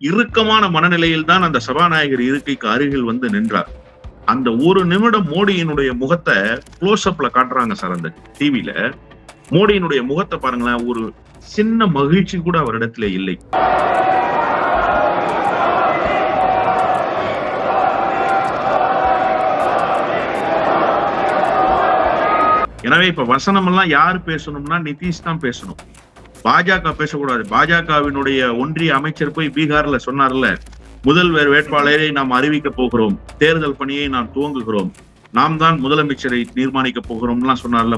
இறுக்கமான மனநிலையில் தான் அந்த சபாநாயகர் இருக்கைக்கு அருகில் வந்து நின்றார். அந்த ஒரு நிமிடம் மோடியினுடைய முகத்தை க்ளோஸ் அப்ல காட்டுறாங்க சார் அந்த டிவியில மோடியினுடைய முகத்தை பாருங்களேன் ஒரு சின்ன மகிழ்ச்சி கூட அவரிடத்துல இல்லை. எனவே இப்ப வசனம் எல்லாம் யாரு பேசணும்னா நிதிஷ் தான் பேசணும். பாஜக பேசக்கூடாது. பாஜகவினுடைய ஒன்றிய அமைச்சர் போய் பீகார்ல சொன்னார்ல முதல்வர் வேட்பாளரை நாம் அறிவிக்க போகிறோம். தேர்தல் பணியை நாம் துவங்குகிறோம். நாம் தான் முதலமைச்சரை தீர்மானிக்க போகிறோம்லாம் சொன்னார்ல.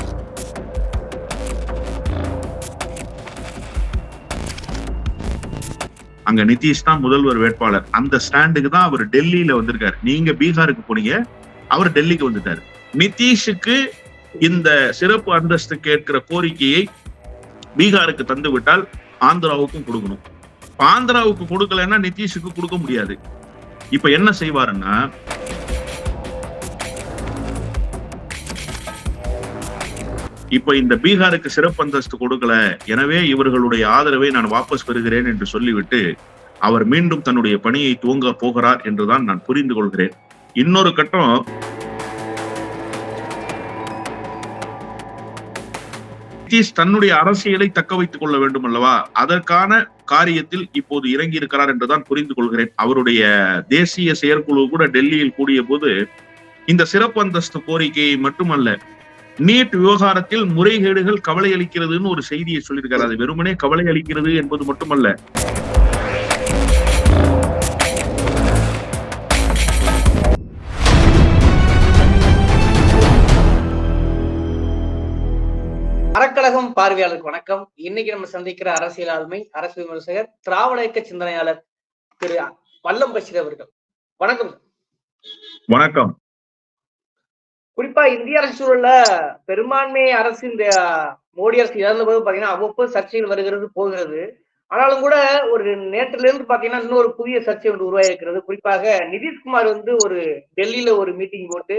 அங்க நிதிஷ் தான் முதல்வர் வேட்பாளர். அந்த ஸ்டாண்டுக்கு தான் அவர் டெல்லியில வந்திருக்காரு. நீங்க பீகாருக்கு போனீங்க அவர் டெல்லிக்கு வந்துட்டாரு. நிதிஷுக்கு இந்த சிறப்பு அந்தஸ்து கேட்கிற கோரிக்கையை பீகாருக்கு தந்து விட்டால் ஆந்திராவுக்கும் கொடுக்கணும். ஆந்திராவுக்கு கொடுக்கலன்னா நிதிஷுக்கு கொடுக்க முடியாது. இப்ப என்ன செய்வாருன்னா இப்ப இந்த பீகாருக்கு சிறப்பு அந்தஸ்து கொடுக்கல எனவே இவர்களுடைய ஆதரவை நான் வாபஸ் பெறுகிறேன் என்று சொல்லிவிட்டு அவர் மீண்டும் தன்னுடைய பணியை துவங்க போகிறார் என்றுதான் நான் புரிந்து கொள்கிறேன். இன்னொரு கட்டம் நிதிஷ் தன்னுடைய அரசியலை தக்க வைத்துக் கொள்ள வேண்டும் அல்லவா? அதற்கான காரியத்தில் இப்போது இறங்கி இருக்கிறார் என்றுதான் புரிந்து கொள்கிறேன். அவருடைய தேசிய செயற்குழு கூட டெல்லியில் கூடிய போது இந்த சிறப்பு அந்தஸ்து கோரிக்கையை மட்டுமல்ல நீட் விவகாரத்தில் முறைகேடுகள் கவலை அளிக்கிறதுன்னு ஒரு செய்தியை சொல்லியிருக்காரு. அது வெறுமனே கவலை அளிக்கிறது என்பது மட்டுமல்ல அறக்கழகம் பார்வையாளருக்கு வணக்கம். இன்னைக்கு நம்ம சந்திக்கிற அரசியல் ஆளுமை அரசு விமர்சகர் திராவிட இயக்க சிந்தனையாளர் திரு வல்லம் பஷீர் அவர்கள். வணக்கம் வணக்கம். குறிப்பா இந்திய அரசு சூழல்ல பெரும்பான்மை அரசு இந்த மோடி அரசு இழந்த போது பாத்தீங்கன்னா அவ்வப்போது சர்ச்சைகள் வருகிறது போகிறது. ஆனாலும் கூட ஒரு நேற்றுல இருந்து பாத்தீங்கன்னா இன்னொரு புதிய சர்ச்சை ஒன்று உருவாயிருக்கிறது. குறிப்பாக நிதிஷ்குமார் வந்து ஒரு டெல்லியில ஒரு மீட்டிங் போட்டு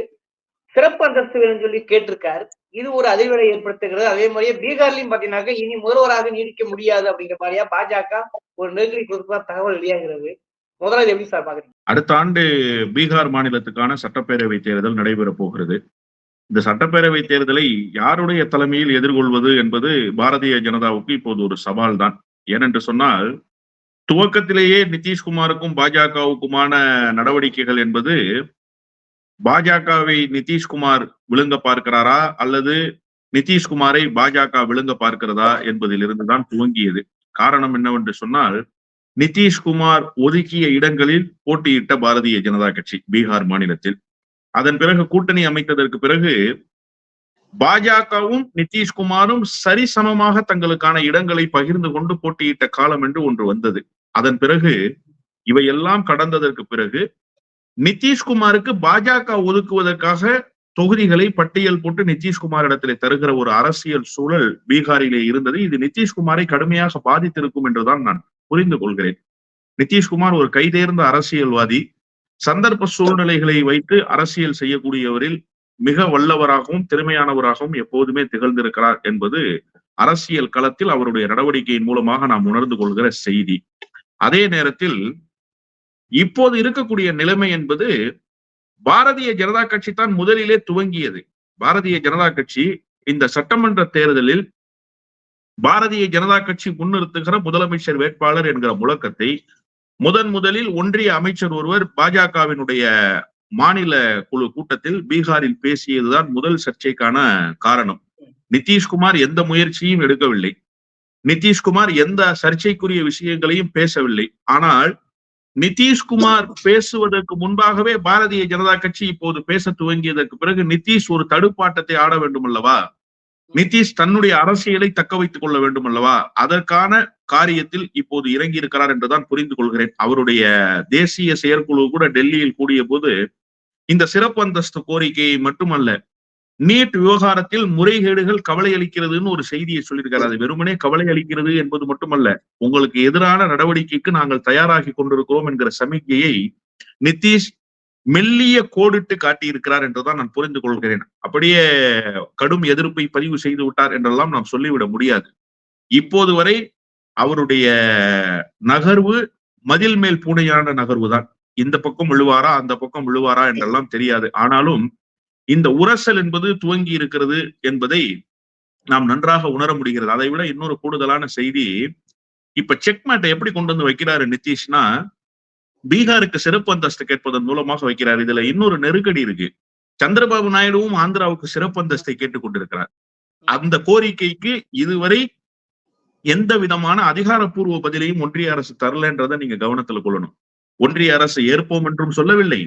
சிறப்பு அந்தஸ்து வேணும்னு சொல்லி கேட்டிருக்காரு. இது ஒரு அதிர்வலை ஏற்படுத்துகிறது. அதே மாதிரியே பீகார்லயும் பாத்தீங்கன்னாக்க இனி முதல்வராக நீடிக்க முடியாது அப்படிங்கிற மாதிரியா பாஜக ஒரு நெருக்கடி கொடுப்பதா தகவல் வெளியாகிறது. முதலாவது எப்படி சார் பாக்குறீங்க? அடுத்த ஆண்டு பீகார் மாநிலத்துக்கான சட்டப்பேரவை தேர்தல் நடைபெற போகிறது. இந்த சட்டப்பேரவை தேர்தலை யாருடைய தலைமையில் எதிர்கொள்வது என்பது பாரதிய ஜனதாவுக்கு இப்போது ஒரு சவால் தான் ஏனென்று சொன்னால் துவக்கத்திலேயே நிதிஷ்குமாருக்கும் பாஜகவுக்குமான நடவடிக்கைகள் என்பது பாஜகவை நிதிஷ்குமார் விழுங்க பார்க்கிறாரா? அல்லது நிதிஷ்குமாரை பாஜக விழுங்க பார்க்கிறதா? என்பதிலிருந்து தான் துவங்கியது. காரணம் என்னவென்று சொன்னால் நிதிஷ்குமார் ஒதுக்கிய இடங்களில் போட்டியிட்ட பாரதிய ஜனதா கட்சி பீகார் மாநிலத்தில். அதன் பிறகு கூட்டணி அமைத்ததற்கு பிறகு பாஜகவும் நிதிஷ்குமாரும் சரிசமமாக தங்களுக்கான இடங்களை பகிர்ந்து கொண்டு போட்டியிட்ட காலம் என்று ஒன்று வந்தது. அதன் பிறகு இவையெல்லாம் கடந்ததற்கு பிறகு நிதிஷ்குமாருக்கு பாஜக ஒதுக்குவதற்காக தொகுதிகளை பட்டியல் போட்டு நிதிஷ்குமார் இடத்திலே தருகிற ஒரு அரசியல் சூழல் பீகாரிலே இருந்தது. இது நிதிஷ்குமாரை கடுமையாக பாதித்திருக்கும் என்றுதான் நான் புரிந்து கொள்கிறேன். நிதிஷ்குமார் ஒரு கைதேர்ந்த அரசியல்வாதி. சந்தர்ப்ப சூழ்நிலைகளை வைத்து அரசியல் செய்யக்கூடியவரில் மிக வல்லவராகவும் திறமையானவராகவும் எப்போதுமே திகழ்ந்திருக்கிறார் என்பது அரசியல் களத்தில் அவருடைய நடவடிக்கையின் மூலமாக நாம் உணர்ந்து கொள்கிற செய்தி. அதே நேரத்தில் இப்போது இருக்கக்கூடிய நிலைமை என்பது பாரதிய ஜனதா கட்சி தான் முதலிலே துவங்கியது. பாரதிய ஜனதா கட்சி இந்த சட்டமன்ற தேர்தலில் பாரதிய ஜனதா கட்சி முன்னிறுத்துகிற முதலமைச்சர் வேட்பாளர் என்கிற முழக்கத்தை முதன் முதலில் ஒன்றிய அமைச்சர் ஒருவர் பாஜகவினுடைய மாநில குழு கூட்டத்தில் பீகாரில் பேசியதுதான் முதல் சர்ச்சைக்கான காரணம். நிதிஷ்குமார் எந்த முயற்சியும் எடுக்கவில்லை. நிதிஷ்குமார் எந்த சர்ச்சைக்குரிய விஷயங்களையும் பேசவில்லை. ஆனால் நிதிஷ்குமார் பேசுவதற்கு முன்பாகவே பாரதிய ஜனதா கட்சி இப்போது பேச துவங்கியதற்கு பிறகு நிதிஷ் ஒரு தடுப்பாட்டத்தை ஆட வேண்டும் அல்லவா நிதிஷ் தன்னுடைய அரசியலை தக்க வைத்துக் கொள்ள வேண்டும் அல்லவா அதற்கான காரியத்தில் இப்போது இறங்கி இருக்கிறார் என்றுதான் புரிந்து கொள்கிறேன். அவருடைய தேசிய செயற்குழு கூட டெல்லியில் கூடிய போது இந்த சிறப்பு அந்தஸ்து கோரிக்கையை மட்டுமல்ல நீட் விவகாரத்தில் முறைகேடுகள் கவலை அளிக்கிறதுன்னு ஒரு செய்தியை சொல்லியிருக்காரு. அது வெறுமனே கவலை அளிக்கிறது என்பது மட்டுமல்ல உங்களுக்கு எதிரான நடவடிக்கைக்கு நாங்கள் தயாராகி கொண்டிருக்கிறோம் என்கிற சமிக்கையை நிதிஷ் மெல்லிய கோடிட்டு காட்டியிருக்கிறார் என்றுதான் நான் புரிந்து கொள்கிறேன். அப்படியே கடும் எதிர்ப்பை பதிவு செய்து விட்டார் என்றெல்லாம் நாம் சொல்லிவிட முடியாது. இப்போது வரை அவருடைய நகர்வு மதில் மேல் பூனையான நகர்வுதான். இந்த பக்கம் விழுவாரா அந்த பக்கம் விழுவாரா என்றெல்லாம் தெரியாது. ஆனாலும் இந்த உரசல் என்பது துவங்கி இருக்கிறது என்பதை நாம் நன்றாக உணர முடிகிறது. அதை விட இன்னொரு கூடுதலான செய்தி இப்ப செக் மேட்டை எப்படி கொண்டு வந்து வைக்கிறாரு நிதிஷ்னா பீகாருக்கு சிறப்பு அந்தஸ்து கேட்பதன் மூலமாக வைக்கிறார். இதுல இன்னொரு நெருக்கடி இருக்கு. சந்திரபாபு நாயுடுவும் ஆந்திராவுக்கு சிறப்பு அந்தஸ்தை கேட்டுக் கொண்டிருக்கிறார். அந்த கோரிக்கைக்கு இதுவரை எந்த விதமான அதிகாரப்பூர்வ பதிலையும் ஒன்றிய அரசு தரலன்றதை நீங்க கவனத்துல கொள்ளணும். ஒன்றிய அரசு ஏற்போம் என்றும் சொல்லவில்லை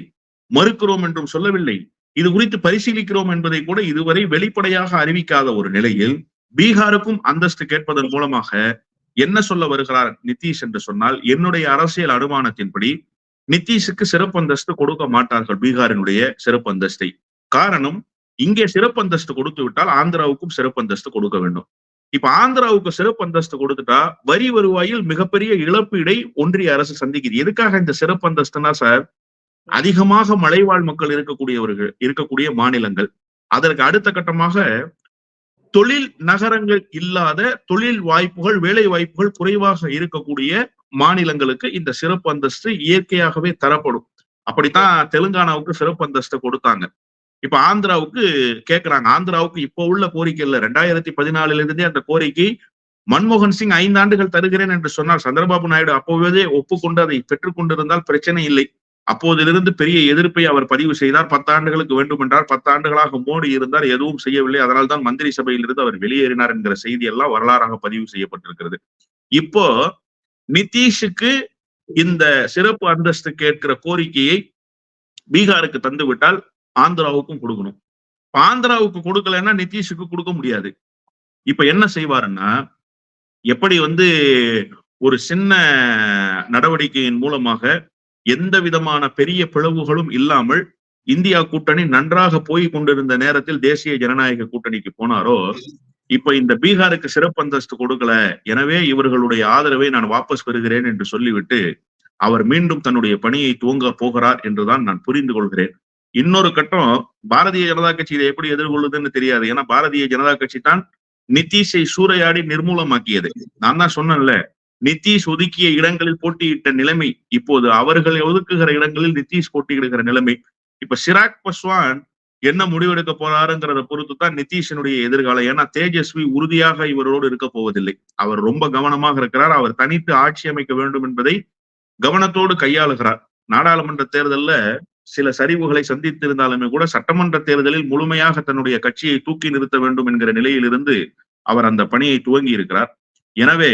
மறுக்கிறோம் என்றும் சொல்லவில்லை. இது குறித்து பரிசீலிக்கிறோம் என்பதை கூட இதுவரை வெளிப்படையாக அறிவிக்காத ஒரு நிலையில் பீகாருக்கும் அந்தஸ்து கேட்பதன் மூலமாக என்ன சொல்ல வருகிறார் நிதிஷ் என்று சொன்னால் என்னுடைய அரசியல் அனுமானத்தின்படி நிதிஷுக்கு சிறப்பு அந்தஸ்து கொடுக்க மாட்டார்கள் பீகாரினுடைய சிறப்பு அந்தஸ்தை. காரணம் இங்கே சிறப்பு அந்தஸ்து கொடுத்து விட்டால் ஆந்திராவுக்கும் சிறப்பு அந்தஸ்து கொடுக்க வேண்டும். இப்ப ஆந்திராவுக்கு சிறப்பு அந்தஸ்து கொடுத்துட்டா வரி வருவாயில் மிகப்பெரிய இழப்பீடை ஒன்றிய அரசு சந்திக்குது. எதுக்காக இந்த சிறப்பு அந்தஸ்துனா சார் அதிகமாக மலைவாழ் மக்கள் இருக்கக்கூடியவர்கள் இருக்கக்கூடிய மாநிலங்கள். அதற்கு அடுத்த கட்டமாக தொழில் நகரங்கள் இல்லாத தொழில் வாய்ப்புகள் வேலை வாய்ப்புகள் குறைவாக இருக்கக்கூடிய மாநிலங்களுக்கு இந்த சிறப்பு அந்தஸ்து இயற்கையாகவே தரப்படும். அப்படித்தான் தெலுங்கானாவுக்கு சிறப்பு அந்தஸ்து கொடுத்தாங்க. இப்ப ஆந்திராவுக்கு கேட்கிறாங்க ஆந்திராவுக்கு இப்போ உள்ள கோரிக்கை இல்ல. ரெண்டாயிரத்தி பதினாலுல இருந்தே அந்த கோரிக்கை மன்மோகன் சிங் ஐந்து ஆண்டுகள் தருகிறேன் என்று சொன்னார் சந்திரபாபு நாயுடு அப்போவே ஒப்புக்கொண்டு அதை பெற்றுக் கொண்டிருந்தால் பிரச்சனை இல்லை. அப்போதிலிருந்து பெரிய எதிர்ப்பை அவர் பதிவு செய்தார். பத்தாண்டுகளுக்கு வேண்டும் என்றார் பத்தாண்டுகளாக மோடி இருந்தார் எதுவும் செய்யவில்லை. அதனால் தான் மந்திரி சபையிலிருந்து அவர் வெளியேறினார் என்கிற செய்தி எல்லாம் வரலாறாக பதிவு செய்யப்பட்டிருக்கிறது. இப்போ நிதிஷுக்கு இந்த சிறப்பு அந்தஸ்து கேட்கிற கோரிக்கையை பீகாருக்கு தந்து விட்டால் ஆந்திராவுக்கும் கொடுக்கணும். ஆந்திராவுக்கு கொடுக்கலன்னா நிதிஷுக்கு கொடுக்க முடியாது. இப்ப என்ன செய்வாருன்னா எப்படி வந்து ஒரு சின்ன நடவடிக்கையின் மூலமாக எந்த விதமான பெரிய பிளவுகளும் இல்லாமல் இந்தியா கூட்டணி நன்றாக போய் கொண்டிருந்த நேரத்தில் தேசிய ஜனநாயக கூட்டணிக்கு போனாரோ இப்ப இந்த பீகாருக்கு சிறப்பு அந்தஸ்து கொடுக்கல எனவே இவர்களுடைய ஆதரவை நான் வாபஸ் பெறுகிறேன் என்று சொல்லிவிட்டு அவர் மீண்டும் தன்னுடைய பணியை துவங்க போகிறார் என்றுதான் நான் புரிந்து கொள்கிறேன். இன்னொரு கட்டம் பாரதிய ஜனதா கட்சி இதை எப்படி எதிர்கொள்ளுதுன்னு தெரியாது. ஏன்னா பாரதிய ஜனதா கட்சி தான் நிதிஷை சூறையாடி நிர்மூலமாக்கியது. நான் தான் சொன்னேன்ல நிதிஷ் ஒதுக்கிய இடங்களில் போட்டியிட்ட நிலைமை இப்போது அவர்கள் ஒதுக்குகிற இடங்களில் நிதிஷ் போட்டியிடுகிற நிலைமை. இப்ப சிராக் பஸ்வான் என்ன முடிவெடுக்க போறாருங்கிறத பொறுத்து தான் நிதிஷினுடைய எதிர்காலம். ஏன்னா தேஜஸ்வி உறுதியாக இவரோடு இருக்க போவதில்லை. அவர் ரொம்ப கவனமாக இருக்கிறார். அவர் தனித்து ஆட்சி அமைக்க வேண்டும் என்பதை கவனத்தோடு கையாளுகிறார். நாடாளுமன்ற தேர்தல்ல சில சரிவுகளை சந்தித்திருந்தாலுமே கூட சட்டமன்ற தேர்தலில் முழுமையாக தன்னுடைய கட்சியை தூக்கி நிறுத்த வேண்டும் என்கிற நிலையிலிருந்து அவர் அந்த பணியை துவங்கி இருக்கிறார் எனவே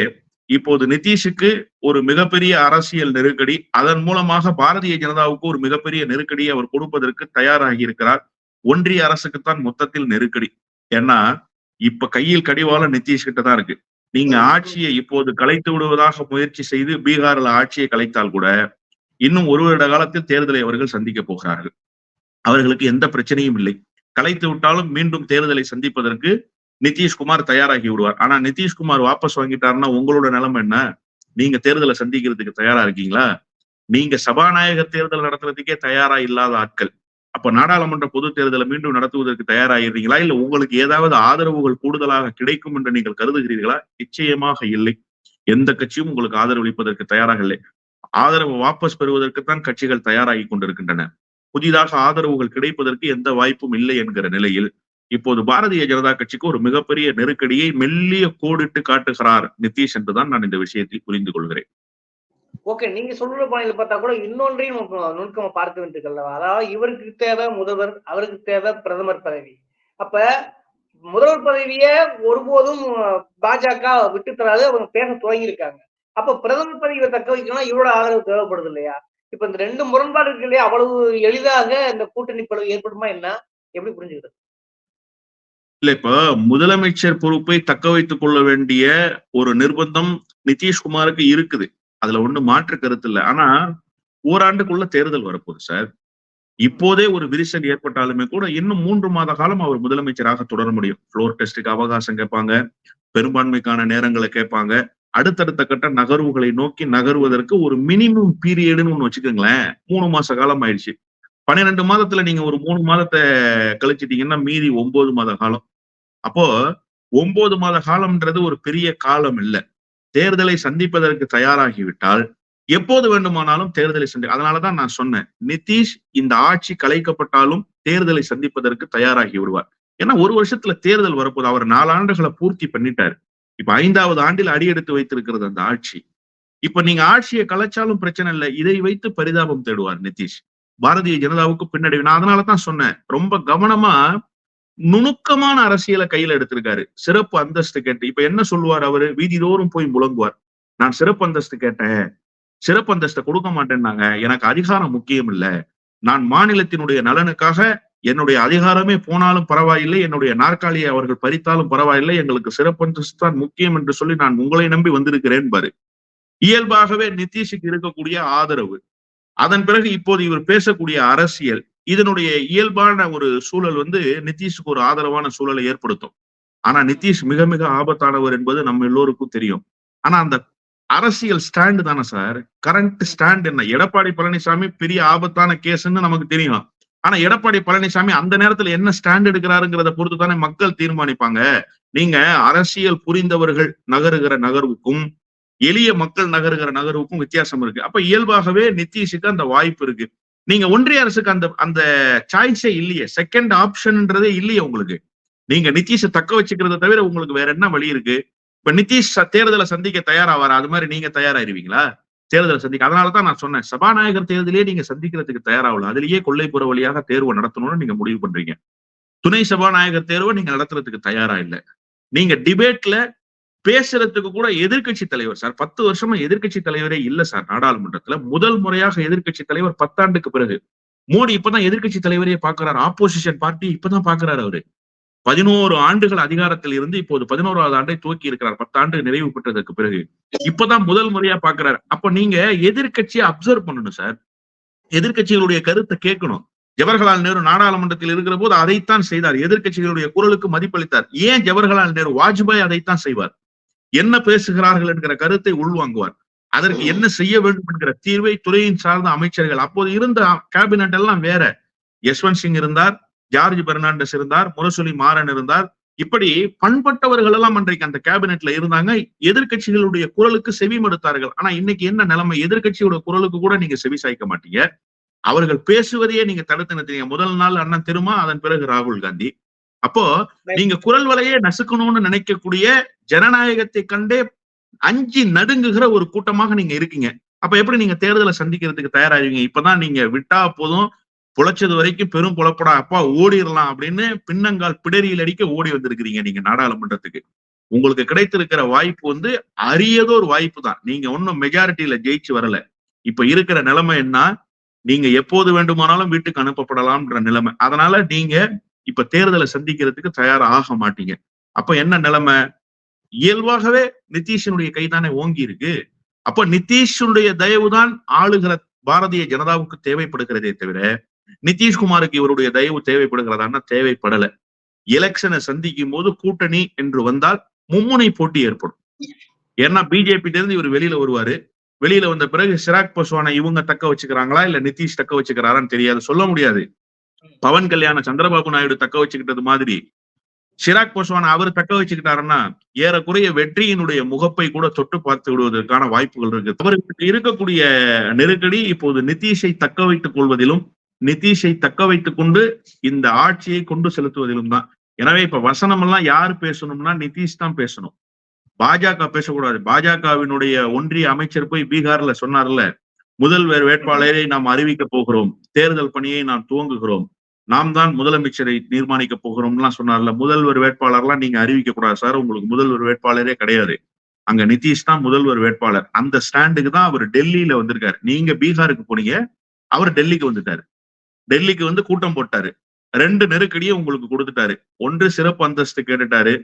இப்போது நிதிஷுக்கு ஒரு மிகப்பெரிய அரசியல் நெருக்கடி அதன் மூலமாக பாரதிய ஜனதாவுக்கு ஒரு மிகப்பெரிய நெருக்கடியை அவர் கொடுப்பதற்கு தயாராகி இருக்கிறார். ஒன்றிய அரசுக்குத்தான் மொத்தத்தில் நெருக்கடி. ஏன்னா இப்ப கையில் கடிவாளம் நிதிஷ் கிட்ட தான் இருக்கு. நீங்க ஆட்சியை இப்போது கலைத்து விடுவதாக முயற்சி செய்து பீகார்ல ஆட்சியை கலைத்தால் கூட இன்னும் ஒரு வருட காலத்தில் தேர்தலை அவர்கள் சந்திக்க போகிறார்கள். அவர்களுக்கு எந்த பிரச்சனையும் இல்லை. கலைத்து விட்டாலும் மீண்டும் தேர்தலை சந்திப்பதற்கு நிதிஷ்குமார் தயாராகி விடுவார். ஆனா நிதிஷ்குமார் வாபஸ் வாங்கிட்டாருன்னா உங்களோட நிலைமை என்ன? நீங்க தேர்தலை சந்திக்கிறதுக்கு தயாரா இருக்கீங்களா? நீங்க சபாநாயகர் தேர்தல் நடத்துறதுக்கே தயாரா இல்லாத ஆட்கள். அப்ப நாடாளுமன்ற பொது தேர்தலை மீண்டும் நடத்துவதற்கு தயாராகிறீங்களா இல்ல உங்களுக்கு ஏதாவது ஆதரவுகள் கூடுதலாக கிடைக்கும் என்று நீங்கள் கருதுகிறீர்களா? நிச்சயமாக இல்லை. எந்த கட்சியும் உங்களுக்கு ஆதரவளிப்பதற்கு தயாராக இல்லை. ஆதரவு வாபஸ் பெறுவதற்குத்தான் கட்சிகள் தயாராகி கொண்டிருக்கின்றன. புதிதாக ஆதரவுகள் கிடைப்பதற்கு எந்த வாய்ப்பும் இல்லை என்கிற நிலையில் இப்போது பாரதிய ஜனதா கட்சிக்கு ஒரு மிகப்பெரிய நெருக்கடியை மெல்லிய கோடிட்டு காட்டுகிறார் நிதிஷ் என்றுதான் நான் இந்த விஷயத்தில் புரிந்து கொள்கிறேன். ஓகே நீங்க சொல்ற பாணியில பார்த்தா கூட இன்னொன்றையும் நம்ம நுணுக்கமா பார்க்க அதாவது இவருக்கு தேவை முதல்வர் அவருக்கு தேவை பிரதமர் பதவி. அப்ப முதல்வர் பதவியை ஒருபோதும் பாஜக விட்டு தராது அவங்க பேச தொடங்கியிருக்காங்க. அப்ப பிரதமர் பதவியை தக்க வைக்கணும்னா இவரோட ஆதரவு தேவைப்படுது இல்லையா? இப்ப இந்த ரெண்டு முரண்பாடு இருக்கு இல்லையா? அவ்வளவு எளிதாக இந்த கூட்டணி பலவு ஏற்படுமா என்ன? எப்படி புரிஞ்சுக்கிறது இல்ல இப்ப முதலமைச்சர் பொறுப்பை தக்க வைத்துக் கொள்ள வேண்டிய ஒரு நிர்பந்தம் நிதிஷ்குமாருக்கு இருக்குது. அதுல ஒண்ணு மாற்று கருத்து இல்லை. ஆனா ஓராண்டுக்குள்ள தேர்தல் வரப்போகுது சார். இப்போதே ஒரு விரிசல் ஏற்பட்டாலுமே கூட இன்னும் மூன்று மாத காலம் அவர் முதலமைச்சராக தொடர முடியும். ஃப்ளோர் டெஸ்டுக்கு அவகாசம் கேட்பாங்க. பெரும்பான்மைக்கான நேரங்களை கேட்பாங்க. அடுத்தடுத்த கட்ட நகர்வுகளை நோக்கி நகர்வதற்கு ஒரு மினிமம் பீரியடுன்னு ஒண்ணு வச்சுக்கோங்களேன். மூணு மாச காலம் ஆயிடுச்சு. பன்னிரெண்டு மாதத்துல நீங்க ஒரு மூணு மாதத்தை கழிச்சிட்டீங்கன்னா மீதி ஒன்பது மாத காலம். அப்போ ஒன்பது மாத காலம்ன்றது ஒரு பெரிய காலம் இல்லை. தேர்தலை சந்திப்பதற்கு தயாராகிவிட்டால் எப்போது வேண்டுமானாலும் தேர்தலை சந்தி அதனாலதான் நான் சொன்னேன். நிதிஷ் இந்த ஆட்சி கலைக்கப்பட்டாலும் தேர்தலை சந்திப்பதற்கு தயாராகி விடுவார். ஏன்னா ஒரு வருஷத்துல தேர்தல் வரப்போது அவர் நாலாண்டுகளை பூர்த்தி பண்ணிட்டாரு. இப்ப ஐந்தாவது ஆண்டில் அடியெடுத்து வைத்திருக்கிறது அந்த ஆட்சி. இப்ப நீங்க ஆட்சியை கலைச்சாலும் பிரச்சனை இல்லை. இதை வைத்து பரிதாபம் தேடுவார் நிதிஷ். பாரதிய ஜனதாவுக்கு பின்னடைவு. நான் அதனாலதான் சொன்னேன். ரொம்ப கவனமா நுணுக்கமான அரசியலை கையில எடுத்திருக்காரு. சிறப்பு அந்தஸ்து கேட்டு. இப்ப என்ன சொல்லுவார் அவரு? வீதிதோறும் போய் முழங்குவார். நான் சிறப்பு அந்தஸ்து கேட்டேன். சிறப்பு அந்தஸ்தை கொடுக்க மாட்டேன்னாங்க. எனக்கு அதிகாரம் முக்கியம் இல்ல. நான் மாநிலத்தினுடைய நலனுக்காக என்னுடைய அதிகாரமே போனாலும் பரவாயில்லை. என்னுடைய நாற்காலியை அவர்கள் பறித்தாலும் பரவாயில்லை. எங்களுக்கு சிறப்பு அந்தஸ்து தான் முக்கியம் என்று சொல்லி நான் உங்களை நம்பி வந்திருக்கிறேன் பாரு. இயல்பாகவே நிதிஷுக்கு இருக்கக்கூடிய ஆதரவு. அதன் பிறகு இப்போது இவர் பேசக்கூடிய அரசியல் இதனுடைய இயல்பான ஒரு சூழல் வந்து நிதிஷுக்கு ஒரு ஆதரவான சூழலை ஏற்படுத்தும். ஆனா நிதிஷ் மிக மிக ஆபத்தானவர் என்பது நம்ம எல்லோருக்கும் தெரியும். ஆனா அந்த அரசியல் ஸ்டாண்டு தானே சார்? கரண்ட் ஸ்டாண்ட் என்ன? எடப்பாடி பழனிசாமி பெரிய ஆபத்தான கேஸ்ன்னு நமக்கு தெரியும். ஆனா எடப்பாடி பழனிசாமி அந்த நேரத்துல என்ன ஸ்டாண்ட் எடுக்கிறாருங்கிறத பொறுத்து தானே மக்கள் தீர்மானிப்பாங்க. நீங்க அரசியல் புரிந்தவர்கள் நகருகிற நகர்வுக்கும் எளிய மக்கள் நகருகிற நகர்வுக்கும் வித்தியாசம் இருக்கு. அப்ப இயல்பாகவே நிதிஷுக்கு அந்த வாய்ப்பு இருக்கு. நீங்க ஒன்றிய அரசுக்கு அந்த அந்த சாய்ஸே இல்லையே. செகண்ட் ஆப்ஷன்ன்றதே இல்லையே உங்களுக்கு. நீங்க நிதிஷை தக்க வச்சுக்கிறத தவிர உங்களுக்கு வேற என்ன வழி இருக்கு? இப்ப நிதிஷ் தேர்தலை சந்திக்க தயாராவாரா? அது மாதிரி நீங்க தயாராயிருவீங்களா? தேர்தலை சந்திக்க அதனாலதான் நான் சொன்னேன். சபாநாயகர் தேர்தலே நீங்க சந்திக்கிறதுக்கு தயாராகல. அதுலயே கொள்ளைப்புற வழியாக தேர்வு நடத்தணும்னு நீங்க முடிவு பண்றீங்க. துணை சபாநாயகர் தேர்வை நீங்க நடத்துறதுக்கு தயாரா இல்லை. நீங்க டிபேட்ல பேசுறதுக்கு கூட எதிர்க்கட்சி தலைவர் சார் பத்து வருஷமா எதிர்க்கட்சி தலைவரே இல்ல சார் நாடாளுமன்றத்துல. முதல் முறையாக எதிர்கட்சி தலைவர் பத்தாண்டுக்கு பிறகு. மோடி இப்பதான் எதிர்கட்சி தலைவரையே பாக்குறாரு ஆப்போசிஷன் பார்ட்டி இப்பதான் பாக்குறாரு அவரு. பதினோரு ஆண்டுகள் அதிகாரத்தில் இருந்து இப்போது பதினோராவது ஆண்டை துவக்கி இருக்கிறார். பத்தாண்டு நிறைவு பெற்றதற்கு பிறகு. இப்பதான் முதல் முறையா பாக்குறாரு அப்ப நீங்க எதிர்க்கட்சியை அப்சர்வ் பண்ணணும் சார். எதிர்கட்சிகளுடைய கருத்தை கேட்கணும். ஜவஹர்லால் நேரு நாடாளுமன்றத்தில் இருக்கிற போது அதைத்தான் செய்தார். எதிர்க்கட்சிகளுடைய குரலுக்கு மதிப்பளித்தார். ஏன் ஜவஹர்லால் நேரு? வாஜ்பாய் அதைத்தான் செய்வார். என்ன பேசுகிறார்கள் என்கிற கருத்தை உள்வாங்குவார். அதற்கு என்ன செய்ய வேண்டும் என்கிற தீர்வை துறையின் சார்ந்த அமைச்சர்கள் அப்போது இருந்த கேபினட் எல்லாம் வேற. யஸ்வந்த் சிங் இருந்தார் ஜார்ஜ் பெர்னாண்டஸ் இருந்தார் முரசொலி மாறன் இருந்தார். இப்படி பண்பட்டவர்கள் எல்லாம் அன்றைக்கு அந்த கேபினெட்ல இருந்தாங்க. எதிர்க்கட்சிகளுடைய குரலுக்கு செவி மடுத்தார்கள். ஆனா இன்னைக்கு என்ன நிலைமை? எதிர்கட்சியோட குரலுக்கு கூட நீங்க செவி சாய்க்க மாட்டீங்க. அவர்கள் பேசுவதையே நீங்க தடுத்து நிறுத்தீங்க முதல் நாள் அண்ணன் திருமா அதன் பிறகு ராகுல் காந்தி. அப்போ நீங்க குரல் வலையே நசுக்கணும்னு நினைக்கக்கூடிய ஜனநாயகத்தை கண்டே அஞ்சி நடுங்குகிற ஒரு கூட்டமாக நீங்க இருக்கீங்க. அப்ப எப்படி நீங்க தேர்தலை சந்திக்கிறதுக்கு தயாராவீங்க? இப்பதான் நீங்க விட்டா போதும் புழைச்சது வரைக்கும் பெரும் புலப்படா அப்பா ஓடிடலாம் அப்படின்னு பின்னங்கால் பிடரியில் அடிக்க ஓடி வந்திருக்கிறீங்க நீங்க நாடாளுமன்றத்துக்கு. உங்களுக்கு கிடைத்திருக்கிற வாய்ப்பு வந்து அரியதோர் வாய்ப்பு தான். நீங்க ஒன்னும் மெஜாரிட்டியில ஜெயிச்சு வரல. இப்ப இருக்கிற நிலைமை என்ன? நீங்க எப்போது வேண்டுமானாலும் வீட்டுக்கு அனுப்பப்படலாம்ன்ற நிலைமை. அதனால நீங்க இப்ப தேர்தலை சந்திக்கிறதுக்கு தயாராக ஆக மாட்டீங்க. அப்ப என்ன நிலைமை? இயல்பாகவே நிதிஷனுடைய கைதானே ஓங்கி இருக்கு அப்ப நிதிஷுடைய தயவுதான் ஆளுகிற பாரதிய ஜனதாவுக்கு தேவைப்படுகிறதே தவிர நிதிஷ்குமாருக்கு இவருடைய தயவு தேவைப்படுகிறதான்னா தேவைப்படல. எலெக்ஷனை சந்திக்கும் போது கூட்டணி என்று வந்தால் மும்முனை போட்டி ஏற்படும். ஏன்னா பிஜேபி இருந்து இவர் வெளியில வருவாரு. வெளியில வந்த பிறகு சிராக் பஸ்வானை இவங்க தக்க வச்சுக்கிறாங்களா? இல்ல நிதிஷ் தக்க வச்சுக்கிறாரான்னு தெரியாது. சொல்ல முடியாது. பவன் கல்யாண சந்திரபாபு நாயுடு தக்க வச்சுக்கிட்டது மாதிரி சிராக் பாஸ்வான் அவர் தக்க வச்சுக்கிட்டாருன்னா ஏறக்குறைய வெற்றியினுடைய முகப்பை கூட தொட்டு பார்த்து விடுவதற்கான வாய்ப்புகள் இருக்கு. அவருக்கு இருக்கக்கூடிய நெருக்கடி இப்போது நிதிஷை தக்க வைத்துக் கொள்வதிலும் நிதிஷை தக்க வைத்துக் கொண்டு இந்த ஆட்சியை கொண்டு செலுத்துவதிலும் தான். எனவே இப்ப வசனம் எல்லாம் யார் பேசணும்னா நிதிஷ் தான் பேசணும். பாஜக பேசக்கூடாது. பாஜகவினுடைய ஒன்றிய அமைச்சர் போய் பீகார்ல சொன்னார்ல முதல்வர் வேட்பாளரை நாம் அறிவிக்க போகிறோம். தேர்தல் பணியை நாம் துவங்குகிறோம். நாம் தான் முதலமைச்சரை தீர்மானிக்க போகிறோம்லாம் சொன்னார்ல முதல்வர் வேட்பாளர்லாம் நீங்க அறிவிக்க கூடாது சார். உங்களுக்கு முதல்வர் வேட்பாளரே கிடையாது. அங்க நிதிஷ் தான் முதல்வர் வேட்பாளர். அந்த ஸ்டாண்டுக்கு தான் அவர் டெல்லியில வந்திருக்காரு. நீங்க பீகாருக்கு போனீங்க அவர் டெல்லிக்கு வந்துட்டாரு. டெல்லிக்கு வந்து கூட்டம் போட்டாரு. ரெண்டு நெருக்கடியை உங்களுக்கு கொடுத்துட்டாரு. ஒன்று சிறப்பு அந்தஸ்து கேட்டுட்டாரு.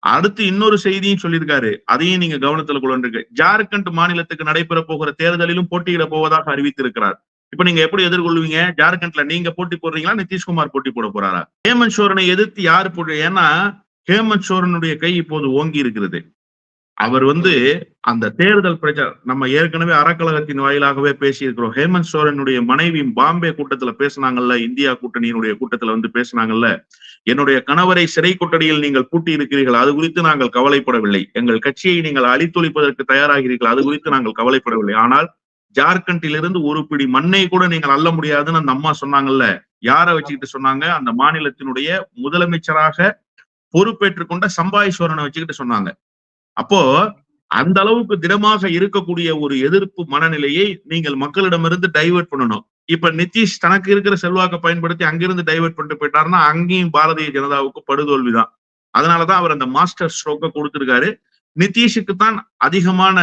அடுத்து இன்னொரு செய்தியும் சொல்லியிருக்காரு. அதையும் நீங்க கவனத்துல கொள்ளுங்க ஜார்க்கண்ட் மாநிலத்துக்கு நடைபெற போகிற தேர்தலிலும் போட்டியிட போவதாக அறிவித்திருக்கிறார். இப்ப நீங்க எப்படி எதிர்கொள்வீங்க? ஜார்க்கண்ட்ல நீங்க போட்டி போடுறீங்களா? நிதிஷ்குமார் போட்டி போட போறாரா? ஹேமந்த் சோரனை எதிர்த்து யார் போடு ஏன்னா ஹேமந்த் சோரனுடைய கை இப்போது ஓங்கி இருக்கிறது. அவர் வந்து அந்த தேர்தல் பிரச்சார நம்ம ஏற்கனவே அறக்கழகத்தின் வாயிலாகவே பேசியிருக்கிறோம். ஹேமந்த் சோரனுடைய மனைவி பாம்பே கூட்டத்துல பேசினாங்கல்ல இந்தியா கூட்டணியினுடைய கூட்டத்துல வந்து பேசினாங்கல்ல. என்னுடைய கணவரை சிறை கொட்டடியில் நீங்கள் பூட்டி இருக்கிறீர்கள் அது குறித்து நாங்கள் கவலைப்படவில்லை. எங்கள் கட்சியை நீங்கள் அழித்தொழிப்பதற்கு தயாராகிறீர்கள் அது குறித்து நாங்கள் கவலைப்படவில்லை. ஆனால் ஜார்க்கண்டிலிருந்து ஒரு பிடி மண்ணை கூட நீங்கள் அள்ள முடியாதுன்னு அந்த அம்மா சொன்னாங்கல்ல. யாரை வச்சுக்கிட்டு சொன்னாங்க? அந்த மாநிலத்தினுடைய முதலமைச்சராக பொறுப்பேற்றுக் கொண்ட வச்சுக்கிட்டு சொன்னாங்க. அப்போ அந்த அளவுக்கு திடமாக இருக்கக்கூடிய ஒரு எதிர்ப்பு மனநிலையை நீங்கள் மக்களிடமிருந்து டைவர்ட் பண்ணணும். இப்ப நிதிஷ் தனக்கு இருக்கிற செல்வாக்கை பயன்படுத்தி அங்கிருந்து டைவர்ட் பண்ணிட்டு போயிட்டாருன்னா அங்கேயும் பாரதிய ஜனதாவுக்கு படுதோல்விதான். அதனாலதான் அவர் அந்த மாஸ்டர் ஸ்ட்ரோக்கை கொடுத்திருக்காரு. நிதிஷுக்கு தான் அதிகமான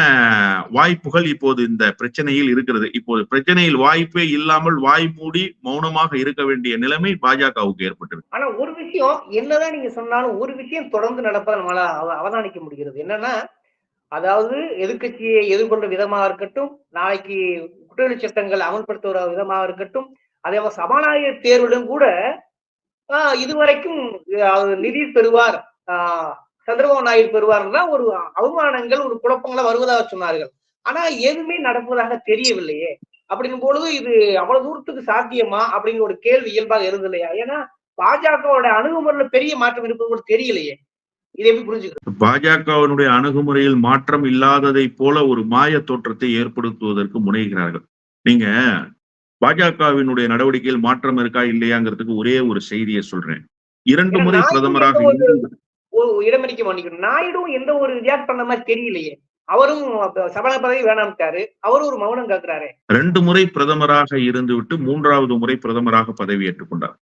வாய்ப்புகள் இப்போது இந்த பிரச்சனையில் இருக்கிறது. இப்போது பிரச்சனையில் வாய்ப்பே இல்லாமல் வாய் மூடி மௌனமாக இருக்க வேண்டிய நிலைமை பாஜகவுக்கு ஏற்பட்டிருக்கு ஆனா ஒரு விஷயம் என்னதான் நீங்க சொன்னாலும் ஒரு விஷயம் தொடர்ந்து நடப்பதை நம்மளால அவதானிக்க முடிகிறது. என்னன்னா அதாவது எதிர்க்கட்சியை எதிர்கொண்ட விதமாக இருக்கட்டும் நாளைக்கு குற்றவியல் சட்டங்கள் அமல்படுத்துகிற விதமாக இருக்கட்டும் அதே மாதிரி சபாநாயகர் தேர்விலும் கூட ஆஹ் இதுவரைக்கும் நிதி பெறுவார் ஆஹ், சந்திரபாபு நாயுடு பெறுவார்னா ஒரு அவமானங்கள் ஒரு குழப்பங்களா வருவதாக சொன்னார்கள். ஆனா எதுவுமே நடப்பதாக தெரியவில்லையே. அப்படிங்கும் பொழுது இது அவ்வளவு தூரத்துக்கு சாத்தியமா? அப்படிங்கிற ஒரு கேள்வி இயல்பாக இருந்தது இல்லையா? ஏன்னா பாஜகவோட அணுகுமுறையில பெரிய மாற்றம் இருப்பது கூட தெரியலையே. இதை எப்படி புரிஞ்சுக்கிறது? பாஜகவினுடைய அணுகுமுறையில் மாற்றம் இல்லாததை போல ஒரு மாய தோற்றத்தை ஏற்படுத்துவதற்கு முனைகிறார்கள். நீங்க பாஜகவினுடைய நடவடிக்கையில் மாற்றம் இருக்கா இல்லையாங்கிறதுக்கு ஒரே ஒரு செய்தியை சொல்றேன். இரண்டு முறை பிரதமராக ஒரு- இருந்து- இடமளிக்க மாட்டேங்கிறோம் நாயுடும் எந்த ஒரு ரியாக்ட் பண்ண மாதிரி தெரியலையே. அவரும் சபாநாயகர் பதவி வேணாம்ட்டாரு. அவரும் ஒரு மௌனம் காக்குறாரு. ரெண்டு முறை பிரதமராக இருந்துவிட்டு மூன்றாவது முறை பிரதமராக பதவியேற்றுக் கொண்டார்.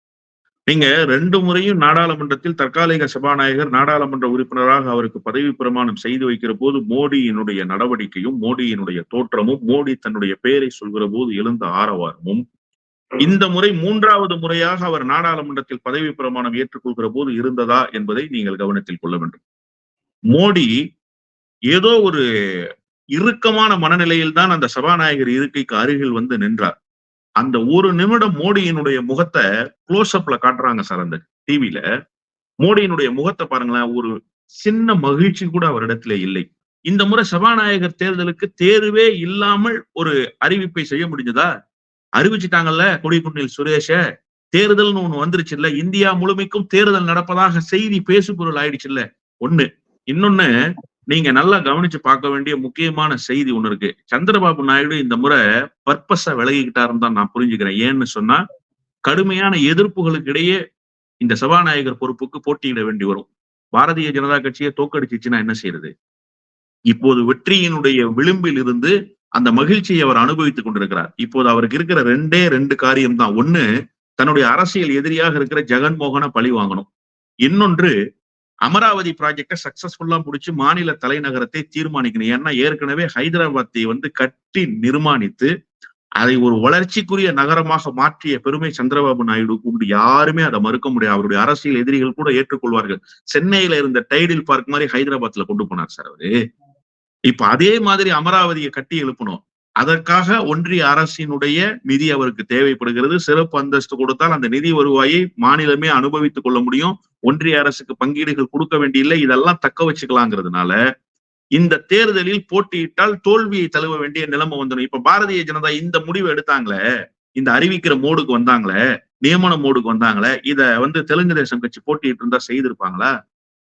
நீங்க ரெண்டு முறையும் நாடாளுமன்றத்தில் தற்காலிக சபாநாயகர் நாடாளுமன்ற உறுப்பினராக அவருக்கு பதவி பிரமாணம் செய்து வைக்கிற போது மோடியினுடைய நடவடிக்கையும் மோடியினுடைய தோற்றமும் மோடி தன்னுடைய பெயரை சொல்கிற போது எழுந்த ஆரவாரமும் இந்த முறை மூன்றாவது முறையாக அவர் நாடாளுமன்றத்தில் பதவி பிரமாணம் ஏற்றுக்கொள்கிற போது இருந்ததா என்பதை நீங்கள் கவனத்தில் கொள்ள வேண்டும். மோடி ஏதோ ஒரு இறுக்கமான மனநிலையில் தான் அந்த சபாநாயகர் இருக்கைக்கு அருகில் வந்து நின்றார். அந்த ஒரு நிமிடம் மோடியினுடைய முகத்தை க்ளோஸ் அப்ல காட்டுறாங்க சார் அந்த டிவில மோடியினுடைய முகத்தை பாருங்களேன் ஒரு சின்ன மகிழ்ச்சி கூட அவரிடத்துல இல்லை. இந்த முறை சபாநாயகர் தேர்தலுக்கு தேர்வே இல்லாமல் ஒரு அறிவிப்பை செய்ய முடிஞ்சதா? அறிவிச்சிட்டாங்கல்ல கொடிக்குன்னில் சுரேஷ? தேர்தல்னு ஒண்ணு வந்துருச்சு இல்ல இந்தியா முழுமைக்கும் தேர்தல் நடப்பதாக செய்தி பேசுபொருள் ஆயிடுச்சு இல்ல ஒண்ணு. இன்னொன்னு நீங்க நல்லா கவனிச்சு பார்க்க வேண்டிய முக்கியமான செய்தி ஒண்ணு இருக்கு. சந்திரபாபு நாயுடு இந்த முறை பர்பஸா விலகிக்கிட்டாருன்னு தான் நான் புரிஞ்சுக்கிறேன். ஏன்னு சொன்னா கடுமையான எதிர்ப்புகளுக்கு இடையே இந்த சபாநாயகர் பொறுப்புக்கு போட்டியிட வேண்டி வரும். பாரதிய ஜனதா கட்சியை தோக்கடிச்சிச்சுன்னா என்ன செய்யறது? இப்போது வெற்றியினுடைய விளிம்பில் இருந்து அந்த மகிழ்ச்சியை அவர் அனுபவித்துக் கொண்டிருக்கிறார். இப்போது அவருக்கு இருக்கிற ரெண்டே ரெண்டு காரியம் தான். ஒண்ணு தன்னுடைய அரசியல் எதிரியாக இருக்கிற ஜெகன்மோகனை பழி வாங்கணும். இன்னொன்று அமராவதி ப்ராஜெக்டை சக்சஸ்ஃபுல்லா முடிச்சு மாநில தலைநகரத்தை தீர்மானிக்கணும். ஏன்னா ஏற்கனவே ஹைதராபாத்தை வந்து கட்டி நிர்மாணித்து அதை ஒரு வளர்ச்சிக்குரிய நகரமாக மாற்றிய பெருமை சந்திரபாபு நாயுடுக்கு உண்டு யாருமே அதை மறுக்க முடியாது. அவருடைய அரசியல் எதிரிகள் கூட ஏற்றுக்கொள்வார்கள். சென்னையில இருந்த டைடில் பார்க் மாதிரி ஹைதராபாத்ல கொண்டு போனார் சார் அவரு. இப்ப அதே மாதிரி அமராவதியை கட்டி எழுப்பணும். அதற்காக ஒன்றிய அரசினுடைய நிதி அவருக்கு தேவைப்படுகிறது. சிறப்பு அந்தஸ்து கொடுத்தால் அந்த நிதி வருவாயை மாநிலமே அனுபவித்துக் கொள்ள முடியும். ஒன்றிய அரசுக்கு பங்கீடுகள் கொடுக்க வேண்டியில்லை. இதெல்லாம் தக்க வச்சுக்கலாங்கிறதுனால இந்த தேர்தலில் போட்டியிட்டால் தோல்வியை தழுவ வேண்டிய நிலைமை வந்துடும். இப்ப பாரதிய ஜனதா இந்த முடிவு எடுத்தாங்களே இந்த அறிவிக்கிற மோடுக்கு வந்தாங்களே நியமன மோடுக்கு வந்தாங்களே இத வந்து தெலுங்கு தேசம் கட்சி போட்டியிட்டு இருந்தா செய்திருப்பாங்களா?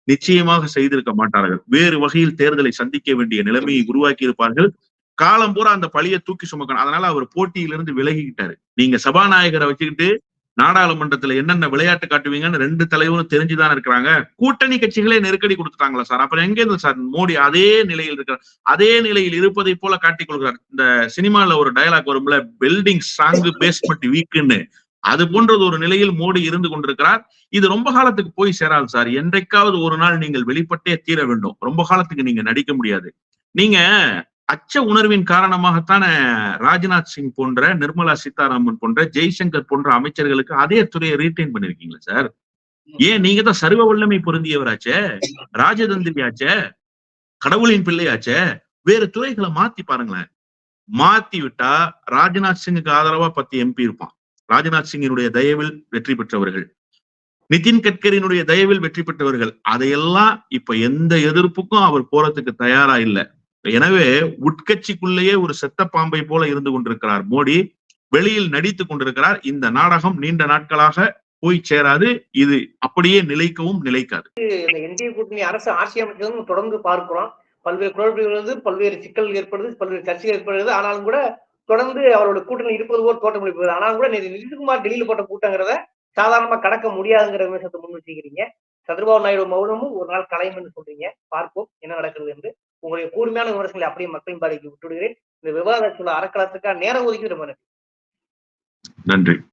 நிச்சயமாக செய்திருக்க மாட்டார்கள். வேறு வகையில் தேர்தலை சந்திக்க வேண்டிய நிலைமையை உருவாக்கி இருப்பார்கள் காலம் பூரா அந்த பழியை தூக்கி சுமக்கணும். அதனால அவர் போட்டியிலிருந்து விலகிக்கிட்டாரு. நீங்க சபாநாயகரை வச்சுக்கிட்டு நாடாளுமன்றத்துல என்னென்ன விளையாட்டு காட்டுவீங்கன்னு ரெண்டு தலைவரும் தெரிஞ்சுதான் இருக்கிறாங்க. கூட்டணி கட்சிகளே நெருக்கடி கொடுத்துட்டாங்களா சார்? அப்புறம் எங்க இருந்து சார் மோடி அதே நிலையில் இருக்கிறார்? அதே நிலையில் இருப்பதை போல காட்டிக் கொள்கிறார். இந்த சினிமால ஒரு டயலாக் வரும்ல பில்டிங் ஸ்ட்ராங் பேஸ்மெண்ட் வீக்குன்னு அது போன்றது ஒரு நிலையில் மோடி இருந்து கொண்டிருக்கிறார். இது ரொம்ப காலத்துக்கு போய் சேராது சார். என்றைக்காவது ஒரு நாள் நீங்கள் வெளிப்பட்டே தீர வேண்டும். ரொம்ப காலத்துக்கு நீங்க நடிக்க முடியாது. நீங்க அச்ச உணர்வின் காரணமாகத்தான ராஜ்நாத் சிங் போன்ற நிர்மலா சீதாராமன் போன்ற ஜெய்சங்கர் போன்ற அமைச்சர்களுக்கு அதே துறையை ரீட்டைன் பண்ணிருக்கீங்களா சார்? ஏன் நீங்க தான் சர்வ வல்லமை பொருந்தியவராச்சே? ராஜதந்திரியாச்சே கடவுளின் பிள்ளையாச்சே? வேறு துறைகளை மாத்தி பாருங்களேன். மாத்தி விட்டா ராஜ்நாத் சிங்குக்கு ஆதரவா பத்து எம்பி இருப்பான். ராஜ்நாத் சிங்கினுடைய தயவில் வெற்றி பெற்றவர்கள். நிதின் கட்கரியினுடைய தயவில் வெற்றி பெற்றவர்கள். அதையெல்லாம் இப்ப எந்த எதிர்ப்புக்கும் அவர் போறதுக்கு தயாரா இல்ல. எனவே உட்கட்சிக்குள்ளேயே ஒரு செத்த பாம்பை போல இருந்து கொண்டிருக்கிறார் மோடி. வெளியில் நடித்து கொண்டிருக்கிறார். இந்த நாடகம் நீண்ட நாட்களாக போய் சேராது. இது அப்படியே நிலைக்கவும் நிலைக்காது. என்டிஏ கூட்டணி அரசு ஆட்சி அமைச்சதும் தொடர்ந்து பார்க்கிறோம். பல்வேறு குழப்பங்கள் பல்வேறு சிக்கல் ஏற்படுது பல்வேறு சர்ச்சைகள் ஏற்படுது. ஆனாலும் கூட தொடர்ந்து அவரோட கூட்டணி இருப்பது போல் தோட்டம் அளிப்பது ஆனாலும் கூட நிதிஷ்குமார் டெல்லியில் போட்ட கூட்டங்கிறத சாதாரணமா கடக்க முடியாதுங்கிற விமர்சனத்தை முன் வச்சுக்கிறீங்க சந்திரபாபு நாயுடு மௌனமும் ஒரு நாள் கலையும் சொல்றீங்க. பார்ப்போம் என்ன நடக்கிறது என்று. உங்களுடைய கூர்மையான விமர்சனங்களை அப்படியே மக்களின் பாதைக்கு விட்டுவிடுகிறேன். இந்த விவாதத்துள்ள அறக்களத்துக்காக நேரம் ஒதுக்கி ரொம்ப நன்றி.